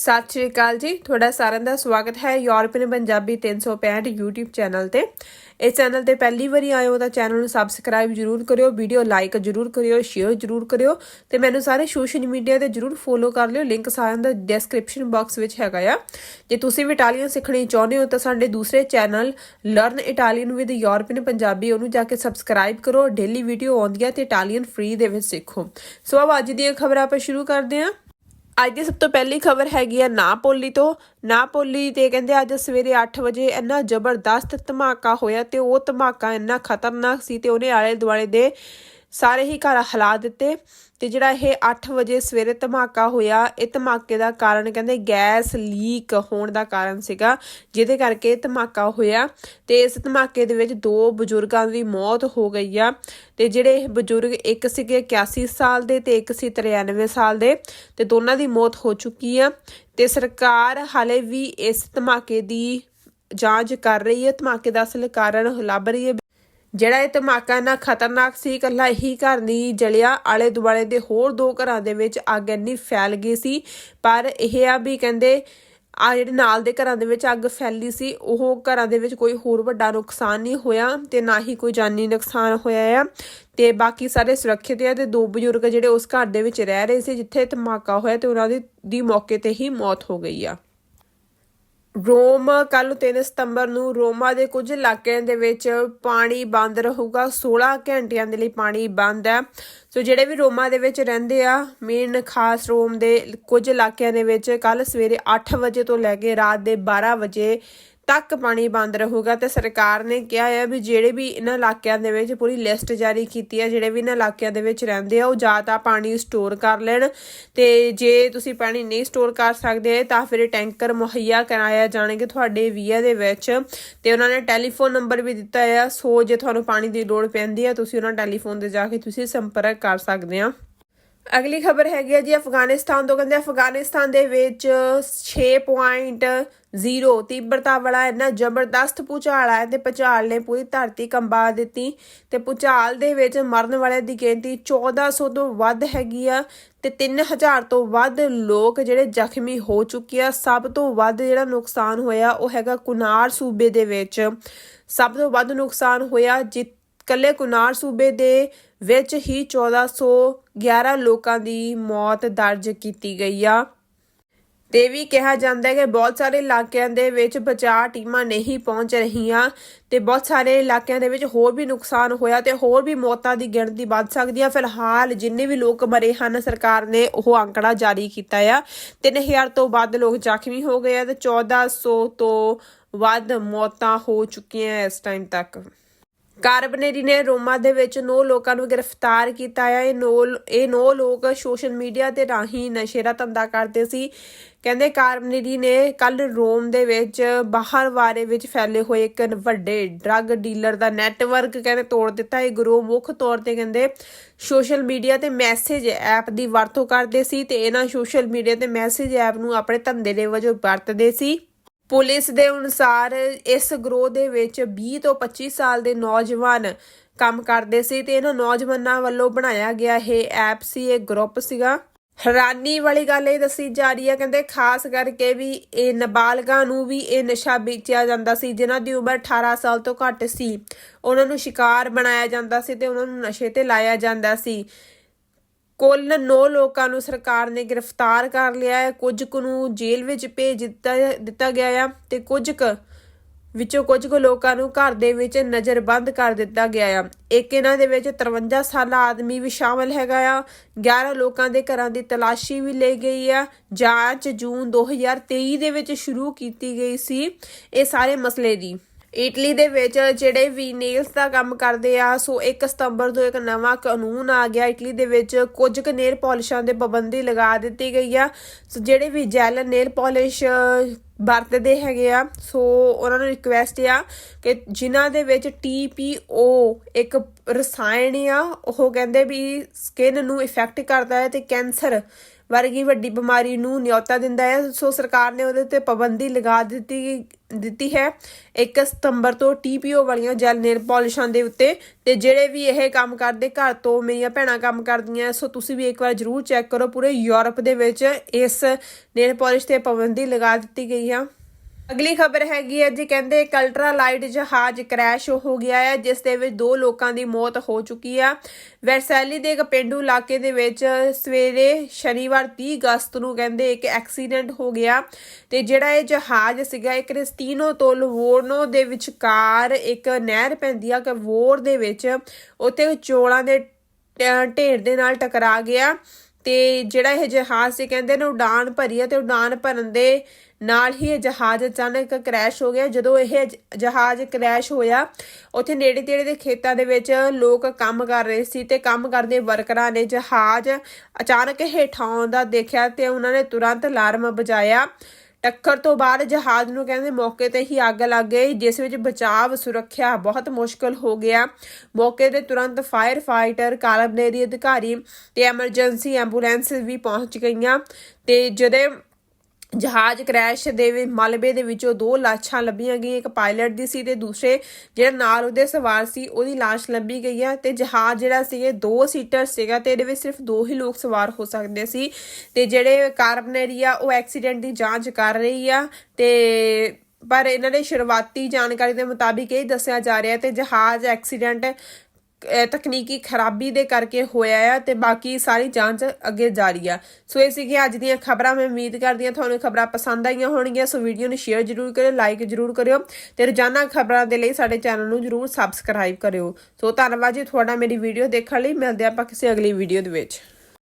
ਸਤਿ ਸ਼੍ਰੀ ਅਕਾਲ ਜੀ। ਤੁਹਾਡਾ ਸਾਰਿਆਂ ਦਾ ਸਵਾਗਤ ਹੈ ਯੂਰਪੀਅਨ ਪੰਜਾਬੀ 365 YouTube ਚੈਨਲ ਤੇ। ਇਸ ਚੈਨਲ ਤੇ ਪਹਿਲੀ ਵਾਰੀ ਆਏ ਹੋ ਤਾਂ ਚੈਨਲ ਨੂੰ ਸਬਸਕ੍ਰਾਈਬ ਜਰੂਰ ਕਰਿਓ ਵੀਡੀਓ ਲਾਈਕ ਜਰੂਰ ਕਰਿਓ ਸ਼ੇਅਰ ਜਰੂਰ ਕਰਿਓ ਤੇ ਮੈਨੂੰ ਸਾਰੇ ਸੋਸ਼ਲ ਮੀਡੀਆ ਤੇ ਜਰੂਰ ਫੋਲੋ ਕਰ ਲਿਓ। ਲਿੰਕ ਸਾਰਿਆਂ ਦਾ ਡਿਸਕ੍ਰਿਪਸ਼ਨ ਬਾਕਸ ਵਿੱਚ ਹੈਗਾ ਆ। ਜੇ ਤੁਸੀਂ ਵੀ ਇਟਾਲੀਅਨ ਸਿੱਖਣੀ ਚਾਹੁੰਦੇ ਹੋ ਤਾਂ ਸਾਡੇ ਦੂਸਰੇ channel learn Italian with European Punjabi ਉਹਨੂੰ ਜਾ ਕੇ ਸਬਸਕ੍ਰਾਈਬ ਕਰੋ। ਡੇਲੀ ਵੀਡੀਓ ਆਉਂਦੀ ਹੈ ਤੇ ਇਟਾਲੀਅਨ ਫ੍ਰੀ ਦੇ ਵਿੱਚ ਸਿੱਖੋ। ਸੋ ਆਓ ਅੱਜ ਦੀਆਂ ਖਬਰਾਂ ਆਪਾਂ ਸ਼ੁਰੂ ਕਰਦੇ ਹਾਂ। ਅੱਜ ਦੀ ਸਭ ਤੋਂ ਪਹਿਲੀ ਖਬਰ ਹੈਗੀ ਆ ਨਾਪੋਲੀ ਤੋਂ। ਨਾਪੋਲੀ ਤੇ ਕਹਿੰਦੇ ਅੱਜ ਸਵੇਰੇ 8 ਵਜੇ ਇੰਨਾ ਜ਼ਬਰਦਸਤ ਧਮਾਕਾ ਹੋਇਆ ਤੇ ਉਹ ਧਮਾਕਾ ਇੰਨਾ ਖਤਰਨਾਕ ਸੀ ਤੇ ਉਹਨੇ ਆਲੇ ਦੁਆਲੇ ਦੇ ਸਾਰੇ ਹੀ ਘਰ ਹਿਲਾ ਦਿੱਤੇ ਤੇ ਜਿਹੜਾ ਇਹ 8 ਵਜੇ ਸਵੇਰੇ ਧਮਾਕਾ ਹੋਇਆ, ਇਹ ਧਮਾਕੇ ਦਾ ਕਾਰਨ ਕਹਿੰਦੇ ਗੈਸ ਲੀਕ ਹੋਣ ਦਾ ਕਾਰਨ ਸੀਗਾ, ਜਿਹਦੇ ਕਰਕੇ ਧਮਾਕਾ ਹੋਇਆ ਤੇ ਇਸ ਧਮਾਕੇ ਦੇ ਵਿੱਚ ਦੋ ਬਜ਼ੁਰਗਾਂ ਦੀ ਮੌਤ ਹੋ ਗਈ ਆ ਤੇ ਜਿਹੜੇ ਇਹ ਬਜ਼ੁਰਗ ਇੱਕ ਸੀਗੇ 81 ਸਾਲ ਦੇ ਤੇ ਇੱਕ ਸੀ 93 ਸਾਲ ਦੇ ਤੇ ਦੋਨਾਂ ਦੀ ਮੌਤ ਹੋ ਚੁੱਕੀ ਆ ਤੇ ਸਰਕਾਰ ਹਾਲੇ ਵੀ ਇਸ ਧਮਾਕੇ ਦੀ ਜਾਂਚ ਕਰ ਰਹੀ ਹੈ, ਧਮਾਕੇ ਦਾ ਅਸਲ ਕਾਰਨ ਲੱਭ ਰਹੀ ਹੈ। ਜਿਹੜਾ ਇਹ ਧਮਾਕਾ ਇੰਨਾ ਖਤਰਨਾਕ ਸੀ, ਇਕੱਲਾ ਇਹੀ ਘਰ ਨਹੀਂ ਜਲਿਆ ਆਲੇ ਦੁਆਲੇ ਦੇ ਹੋਰ ਦੋ ਘਰਾਂ ਦੇ ਵਿੱਚ ਅੱਗ ਇੰਨੀ ਫੈਲ ਗਈ ਸੀ। ਪਰ ਇਹ ਆ ਵੀ ਕਹਿੰਦੇ, ਆ ਜਿਹੜੇ ਨਾਲ ਦੇ ਘਰਾਂ ਦੇ ਵਿੱਚ ਅੱਗ ਫੈਲੀ ਸੀ, ਉਹ ਘਰਾਂ ਦੇ ਵਿੱਚ ਕੋਈ ਹੋਰ ਵੱਡਾ ਨੁਕਸਾਨ ਨਹੀਂ ਹੋਇਆ ਤੇ ਨਾ ਹੀ ਕੋਈ ਜਾਨੀ ਨੁਕਸਾਨ ਹੋਇਆ ਆ। ਤੇ ਬਾਕੀ ਸਾਰੇ ਸੁਰੱਖਿਅਤ ਆ ਤੇ ਦੋ ਬਜ਼ੁਰਗ ਜਿਹੜੇ ਉਸ ਘਰ ਦੇ ਵਿੱਚ ਰਹਿ ਰਹੇ ਸੀ, ਜਿੱਥੇ ਧਮਾਕਾ ਹੋਇਆ ਤੇ ਉਹਨਾਂ ਦੀ ਦੀ ਮੌਕੇ ਤੇ ਹੀ ਮੌਤ ਹੋ ਗਈ ਆ। ਰੋਮ ਕੱਲ ਨੂੰ 3 ਸਤੰਬਰ ਨੂੰ ਰੋਮਾ ਦੇ ਕੁਝ ਇਲਾਕਿਆਂ ਦੇ ਵਿੱਚ ਪਾਣੀ ਬੰਦ ਰਹੂਗਾ 16 ਘੰਟਿਆਂ ਦੇ ਲਈ ਪਾਣੀ ਬੰਦ ਹੈ। ਸੋ ਜਿਹੜੇ ਵੀ ਰੋਮਾ ਦੇ ਵਿੱਚ ਰਹਿੰਦੇ ਆ, ਮੇਨ ਖਾਸ ਰੋਮ ਦੇ ਕੁਝ ਇਲਾਕਿਆਂ ਦੇ ਵਿੱਚ ਕੱਲ ਸਵੇਰੇ 8 ਵਜੇ ਤੋਂ ਲੈ ਕੇ ਰਾਤ ਦੇ 12 ਵਜੇ ਤੱਕ ਪਾਣੀ ਬੰਦ ਰਹੂਗਾ ਤੇ ਸਰਕਾਰ ਨੇ ਕਿਹਾ ਹੈ ਵੀ ਜਿਹੜੇ ਵੀ ਇਹਨਾਂ ਇਲਾਕਿਆਂ ਦੇ ਵਿੱਚ ਪੂਰੀ ਲਿਸਟ ਜਾਰੀ ਕੀਤੀ ਹੈ, ਜਿਹੜੇ ਵੀ ਇਹਨਾਂ ਇਲਾਕਿਆਂ ਦੇ ਵਿੱਚ ਰਹਿੰਦੇ ਆ, ਉਹ ਜਾਂ ਤਾਂ ਪਾਣੀ ਸਟੋਰ ਕਰ ਲੈਣ ਤੇ ਜੇ ਤੁਸੀਂ ਪਾਣੀ ਨਹੀਂ ਸਟੋਰ ਕਰ ਸਕਦੇ ਤਾਂ ਫਿਰ ਟੈਂਕਰ ਮੁਹੱਈਆ ਕਰਾਇਆ ਜਾਣਗੇ ਤੁਹਾਡੇ ਏਰੀਆ ਦੇ ਵਿੱਚ ਤੇ ਉਹਨਾਂ ਨੇ ਟੈਲੀਫੋਨ ਨੰਬਰ ਵੀ ਦਿੱਤਾ ਹੈ ਸੋ ਜੇ ਤੁਹਾਨੂੰ ਪਾਣੀ ਦੀ ਲੋੜ ਪੈਂਦੀ ਹੈ, ਤੁਸੀਂ ਉਹਨਾਂ ਟੈਲੀਫੋਨ ਤੇ ਜਾ ਕੇ ਤੁਸੀਂ ਸੰਪਰਕ ਕਰ ਸਕਦੇ ਆ। ਅਗਲੀ ਖਬਰ ਹੈਗੀ ਹੈ ਜੀ ਅਫਗਾਨਿਸਤਾਨ ਤੋਂ, ਕਹਿੰਦੇ ਅਫਗਾਨਿਸਤਾਨ ਦੇ ਵਿੱਚ 6.0 ਤੀਬਰਤਾ ਵਾਲਾ ਇੰਨਾ ਜ਼ਬਰਦਸਤ ਭੂਚਾਲ ਆਇਆ ਤੇ ਭੂਚਾਲ ਨੇ ਪੂਰੀ ਧਰਤੀ ਕੰਬਾ ਦਿੱਤੀ ਤੇ ਭੂਚਾਲ ਦੇ ਵਿੱਚ ਮਰਨ ਵਾਲਿਆਂ ਦੀ ਗਿਣਤੀ 1400 ਤੋਂ ਵੱਧ ਹੈਗੀ ਆ ਤੇ 3000 ਤੋਂ ਵੱਧ ਲੋਕ ਜਿਹੜੇ ਜ਼ਖਮੀ ਹੋ ਚੁੱਕੇ ਆ। ਸਭ ਤੋਂ ਵੱਧ ਜਿਹੜਾ ਨੁਕਸਾਨ ਹੋਇਆ ਉਹ ਹੈਗਾ ਕੁਨਾਰ ਸੂਬੇ ਦੇ ਵਿੱਚ। ਸਭ ਤੋਂ ਵੱਧ ਨੁਕਸਾਨ ਹੋਇਆ ਜਿ, ਕੱਲੇ ਕੁਨਾਰ ਸੂਬੇ ਦੇ ਵਿੱਚ ਹੀ 1411 ਲੋਕਾਂ ਦੀ ਮੌਤ ਦਰਜ ਕੀਤੀ ਗਈ ਆ। ਤੇ ਵੀ ਕਿਹਾ ਜਾਂਦਾ ਹੈ ਕਿ ਬਹੁਤ ਸਾਰੇ ਇਲਾਕਿਆਂ ਦੇ ਵਿੱਚ ਬਚਾਅ ਟੀਮਾਂ ਨਹੀਂ ਪਹੁੰਚ ਰਹੀਆਂ ਤੇ ਬਹੁਤ ਸਾਰੇ ਇਲਾਕਿਆਂ ਦੇ ਵਿੱਚ ਹੋਰ ਵੀ ਨੁਕਸਾਨ ਹੋਇਆ ਤੇ ਹੋਰ ਵੀ ਮੌਤਾਂ ਦੀ ਗਿਣਤੀ ਵੱਧ ਸਕਦੀ ਹੈ ਫਿਲਹਾਲ ਜਿੰਨੇ ਵੀ ਲੋਕ ਮਰੇ ਹਨ, ਸਰਕਾਰ ਨੇ ਉਹ ਅੰਕੜਾ ਜਾਰੀ ਕੀਤਾ ਆ। 3000 ਤੋਂ ਵੱਧ ਲੋਕ ਜ਼ਖਮੀ ਹੋ ਗਏ ਆ ਤੇ 1400 ਤੋਂ ਵੱਧ ਮੌਤਾਂ ਹੋ ਚੁੱਕੀਆਂ ਇਸ ਟਾਈਮ ਤੱਕ। ਕਾਰਬਨੇਰੀ ਨੇ ਰੋਮਾ ਦੇ ਵਿੱਚ ਨੌ ਲੋਕਾਂ ਨੂੰ ਗ੍ਰਿਫਤਾਰ ਕੀਤਾ ਹੈ। ਇਹ ਨੌ ਇਹ ਨੌ ਲੋਕ ਸੋਸ਼ਲ ਮੀਡੀਆ ਤੇ ਰਾਹੀਂ ਨਸ਼ੇ ਦਾ ਧੰਦਾ ਕਰਦੇ ਸੀ। ਕਹਿੰਦੇ ਕਾਰਬਨੇਰੀ ਨੇ ਕੱਲ ਰੋਮ ਦੇ ਵਿੱਚ ਬਾਹਰ ਵਾਰੇ ਵਿੱਚ ਫੈਲੇ ਹੋਏ ਇੱਕ ਵੱਡੇ ਡਰੱਗ ਡੀਲਰ ਦਾ ਨੈਟਵਰਕ ਕਹਿੰਦੇ ਤੋੜ ਦਿੱਤਾ। ਇਹ ਗਰੋਹ ਮੁੱਖ ਤੌਰ ਤੇ ਕਹਿੰਦੇ ਸੋਸ਼ਲ ਮੀਡੀਆ ਤੇ ਮੈਸੇਜ ਐਪ ਦੀ ਵਰਤੋਂ ਕਰਦੇ ਸੀ ਤੇ ਇਹਨਾਂ ਸੋਸ਼ਲ ਮੀਡੀਆ ਤੇ ਮੈਸੇਜ ਐਪ ਨੂੰ ਆਪਣੇ ਧੰਦੇ ਦੇ ਵਜੋਂ ਵਰਤਦੇ ਸੀ। ਪੁਲਿਸ ਦੇ ਅਨੁਸਾਰ ਇਸ ਗਰੋਹ ਦੇ ਵਿੱਚ 20 ਤੋਂ 25 ਸਾਲ ਦੇ ਨੌਜਵਾਨ ਕੰਮ ਕਰਦੇ ਸੀ ਤੇ ਇਹਨਾਂ ਨੌਜਵਾਨਾਂ ਵੱਲੋਂ ਬਣਾਇਆ ਗਿਆ ਇਹ ਐਪ ਸੀ, ਇਹ ਗਰੁੱਪ ਸੀਗਾ। ਹੈਰਾਨੀ ਵਾਲੀ ਗੱਲ ਇਹ ਦੱਸੀ ਜਾ ਰਹੀ ਹੈ, ਕਹਿੰਦੇ ਖਾਸ ਕਰਕੇ ਵੀ ਇਹ ਨਾਬਾਲਗਾਂ ਨੂੰ ਵੀ ਇਹ ਨਸ਼ਾ ਵੇਚਿਆ ਜਾਂਦਾ ਸੀ, ਜਿਨ੍ਹਾਂ ਦੀ ਉਮਰ 18 ਸਾਲ ਤੋਂ ਘੱਟ ਸੀ। ਉਹਨਾਂ ਨੂੰ ਸ਼ਿਕਾਰ ਬਣਾਇਆ ਜਾਂਦਾ ਸੀ ਤੇ ਉਹਨਾਂ ਨੂੰ ਨਸ਼ੇ ਤੇ ਲਾਇਆ ਜਾਂਦਾ ਸੀ। ਕੁੱਲ 9 ਲੋਕਾਂ ਨੂੰ ਸਰਕਾਰ ਨੇ ਗ੍ਰਿਫਤਾਰ ਕਰ ਲਿਆ ਹੈ। ਕੁਝ ਕੁ ਨੂੰ ਜੇਲ੍ਹ ਵਿੱਚ ਭੇਜ ਦਿੱਤਾ ਦਿੱਤਾ ਗਿਆ ਆ ਤੇ ਕੁਝ ਕੁ ਵਿੱਚੋਂ ਕੁਝ ਕੁ ਲੋਕਾਂ ਨੂੰ ਘਰ ਦੇ ਵਿੱਚ ਨਜ਼ਰਬੰਦ ਕਰ ਦਿੱਤਾ ਗਿਆ ਆ। ਇੱਕ ਇਹਨਾਂ ਦੇ ਵਿੱਚ 53 ਸਾਲਾ ਆਦਮੀ ਵੀ ਸ਼ਾਮਲ ਹੈਗਾ ਆ। 11 ਲੋਕਾਂ ਦੇ ਘਰਾਂ ਦੀ ਤਲਾਸ਼ੀ ਵੀ ਲਈ ਗਈ ਆ। ਜਾਂਚ ਜੂਨ 2023 ਦੇ ਵਿੱਚ ਸ਼ੁਰੂ ਕੀਤੀ ਗਈ ਸੀ। ਇਹ ਸਾਰੇ ਮਸਲੇ ਦੀ ਇਟਲੀ ਦੇ ਵਿੱਚ ਜਿਹੜੇ ਵੀ ਨੇਲਸ ਦਾ ਕੰਮ ਕਰਦੇ ਆ, ਸੋ 1 ਸਤੰਬਰ ਤੋਂ ਇੱਕ ਨਵਾਂ ਕਾਨੂੰਨ ਆ ਗਿਆ। ਇਟਲੀ ਦੇ ਵਿੱਚ ਕੁਝ ਕੁ ਨੇਲ ਪਾਲਿਸ਼ਾਂ ਦੇ ਪਾਬੰਦੀ ਲਗਾ ਦਿੱਤੀ ਗਈ ਆ। ਸੋ ਜਿਹੜੇ ਵੀ ਜੈਲ ਨੇਲ ਪਾਲਿਸ਼ ਵਰਤਦੇ ਹੈਗੇ ਆ, ਸੋ ਉਹਨਾਂ ਨੂੰ ਰਿਕਵੈਸਟ ਆ ਕਿ ਜਿਨ੍ਹਾਂ ਦੇ ਵਿੱਚ TPO ਇੱਕ ਰਸਾਇਣ ਆ, ਉਹ ਕਹਿੰਦੇ ਵੀ ਸਕਿਨ ਨੂੰ ਇਫੈਕਟ ਕਰਦਾ ਹੈ ਤੇ ਕੈਂਸਰ ਵਰਗੀ ਵੱਡੀ ਬਿਮਾਰੀ ਨੂੰ ਨਿਯੋਤਾ ਦਿੰਦਾ ਹੈ। ਸੋ ਸਰਕਾਰ ਨੇ ਉਹਦੇ ਤੇ ਪਾਬੰਦੀ ਲਗਾ ਦਿੱਤੀ ਦਿੱਤੀ ਹੈ। 1 ਸਤੰਬਰ ਤੋਂ ਟੀਪੀਓ ਵਾਲੀਆਂ ਜੈਲ ਨੇਲ ਪਾਲਿਸ਼ਾਂ ਦੇ ਉੱਤੇ ਤੇ ਜਿਹੜੇ ਵੀ ਇਹ ਕੰਮ ਕਰਦੇ, ਘਰ ਤੋਂ ਮੇਰੀਆਂ ਭੈਣਾਂ ਕੰਮ ਕਰਦੀਆਂ, ਸੋ ਤੁਸੀਂ ਵੀ ਇੱਕ ਵਾਰ ਜਰੂਰ ਚੈੱਕ ਕਰੋ। ਪੂਰੇ ਯੂਰਪ ਦੇ ਵਿੱਚ ਇਸ ਨੇਲ ਪਾਲਿਸ਼ ਤੇ ਪਾਬੰਦੀ ਲਗਾ ਦਿੱਤੀ ਗਈ ਆ। ਅਗਲੀ ਖਬਰ ਹੈਗੀ ਹੈ ਜੀ, ਕਹਿੰਦੇ ਇੱਕ ਅਲਟਰਾ ਲਾਈਟ ਜਹਾਜ਼ ਕ੍ਰੈਸ਼ ਹੋ ਗਿਆ ਹੈ, ਜਿਸ ਦੇ ਵਿੱਚ ਦੋ ਲੋਕਾਂ ਦੀ ਮੌਤ ਹੋ ਚੁੱਕੀ ਆ। ਵੈਰਸੈਲੀ ਦੇ ਇੱਕ ਪਿੰਡੂ ਇਲਾਕੇ ਦੇ ਵਿੱਚ ਸਵੇਰੇ ਸ਼ਨੀਵਾਰ 30 ਅਗਸਤ ਨੂੰ ਕਹਿੰਦੇ ਇੱਕ ਐਕਸੀਡੈਂਟ ਹੋ ਗਿਆ ਤੇ ਜਿਹੜਾ ਇਹ ਜਹਾਜ਼ ਸੀਗਾ, ਇਹ ਕ੍ਰਿਸਟੀਨੋ ਤੋਂ ਲਵੋਰਨੋ ਦੇ ਵਿਚਕਾਰ ਇੱਕ ਨਹਿਰ ਪੈਂਦੀ ਆ ਵੋਰ ਦੇ ਵਿੱਚ, ਉੱਥੇ ਚੋਲਾਂ ਦੇ ਢੇਰ ਦੇ ਨਾਲ ਟਕਰਾ ਗਿਆ। ਤੇ ਜਿਹੜਾ ਇਹ ਜਹਾਜ਼ ਸੀ, ਕਹਿੰਦੇ ਨੇ ਉਡਾਨ ਭਰੀ ਹੈ ਤੇ ਉਡਾਨ ਭਰਨ ਦੇ ਨਾਲ ਹੀ ਇਹ ਜਹਾਜ਼ ਅਚਾਨਕ ਕ੍ਰੈਸ਼ ਹੋ ਗਿਆ। ਜਦੋਂ ਇਹ ਜਹਾਜ਼ ਕ੍ਰੈਸ਼ ਹੋਇਆ, ਉੱਥੇ ਨੇੜੇ ਤੇੜੇ ਦੇ ਖੇਤਾਂ ਦੇ ਵਿੱਚ ਲੋਕ ਕੰਮ ਕਰ ਰਹੇ ਸੀ ਤੇ ਕੰਮ ਕਰਦੇ ਵਰਕਰਾਂ ਨੇ ਜਹਾਜ਼ ਅਚਾਨਕ ਹੇਠਾਂ ਆਉਂਦਾ ਦੇਖਿਆ ਤੇ ਉਹਨਾਂ ਨੇ ਤੁਰੰਤ ਅਲਾਰਮ ਵਜਾਇਆ। ਟੱਕਰ ਤੋਂ ਬਾਅਦ ਜਹਾਜ਼ ਨੂੰ ਕਹਿੰਦੇ ਮੌਕੇ ਤੇ ਹੀ ਅੱਗ ਲੱਗ ਗਈ, ਜਿਸ ਵਿੱਚ ਬਚਾਵ, ਸੁਰੱਖਿਆ ਬਹੁਤ ਮੁਸ਼ਕਲ ਹੋ ਗਿਆ। ਮੌਕੇ ਤੇ ਤੁਰੰਤ ਫਾਇਰ ਫਾਈਟਰ ਕਾਰਬਨੇਰੀ ਅਧਿਕਾਰੀ ਤੇ ਐਮਰਜੈਂਸੀ ਐਂਬੂਲੈਂਸ ਵੀ ਪਹੁੰਚ ਗਈਆਂ ਤੇ ਜਦੋਂ ਜਹਾਜ਼ ਕ੍ਰੈਸ਼ ਦੇ ਮਲਬੇ ਦੇ ਵਿੱਚੋਂ ਦੋ ਲਾਸ਼ਾਂ ਲੱਭੀਆਂ ਗਈਆਂ, ਇੱਕ ਪਾਇਲਟ ਦੀ ਸੀ ਤੇ ਦੂਸਰੇ ਜਿਹੜਾ ਨਾਲ ਉਹਦੇ ਸਵਾਰ ਸੀ, ਉਹਦੀ ਲਾਸ਼ ਲੱਭੀ ਗਈ ਹੈ ਤੇ ਜਹਾਜ਼ ਜਿਹੜਾ ਸੀ ਇਹ ਦੋ ਸੀਟਰ ਸੀਗਾ ਤੇ ਇਹਦੇ ਵਿੱਚ ਸਿਰਫ ਦੋ ਹੀ ਲੋਕ ਸਵਾਰ ਹੋ ਸਕਦੇ ਸੀ ਤੇ ਜਿਹੜੇ ਕਾਰਬਨਰੀ ਆ, ਉਹ ਐਕਸੀਡੈਂਟ ਦੀ ਜਾਂਚ ਕਰ ਰਹੀ ਆ ਤੇ ਪਰ ਇਹਨਾਂ ਦੇ ਸ਼ੁਰੂਆਤੀ ਜਾਣਕਾਰੀ ਦੇ ਮੁਤਾਬਿਕ ਇਹ ਦੱਸਿਆ ਜਾ ਰਿਹਾ ਤੇ ਜਹਾਜ਼ ਐਕਸੀਡੈਂਟ ਤਕਨੀਕੀ ਖਰਾਬੀ ਦੇ ਕਰਕੇ ਹੋਇਆ ਆ ਤੇ ਬਾਕੀ ਸਾਰੀ ਜਾਂਚ ਅੱਗੇ ਜਾਰੀ ਆ। ਸੋ ਇਹ ਸੀਗੀ ਅੱਜ ਦੀਆਂ ਖਬਰਾਂ, ਮੈਂ ਉਮੀਦ ਕਰਦੀ ਹਾਂ ਤੁਹਾਨੂੰ ਖਬਰਾਂ ਪਸੰਦ ਆਈਆਂ ਹੋਣਗੀਆਂ। ਸੋ ਵੀਡੀਓ ਨੂੰ ਸ਼ੇਅਰ ਜਰੂਰ ਕਰਿਓ, ਲਾਈਕ ਜਰੂਰ ਕਰਿਓ ਤੇ ਰੋਜ਼ਾਨਾ ਖਬਰਾਂ ਦੇ ਲਈ ਸਾਡੇ ਚੈਨਲ ਨੂੰ ਜਰੂਰ ਸਬਸਕ੍ਰਾਈਬ ਕਰਿਓ। ਸੋ ਧੰਨਵਾਦ ਜੀ ਤੁਹਾਡਾ ਮੇਰੀ ਵੀਡੀਓ ਦੇਖਣ ਲਈ। ਮਿਲਦੇ ਆਪਾਂ ਕਿਸੇ ਅਗਲੀ ਵੀਡੀਓ ਦੇ ਵਿੱਚ।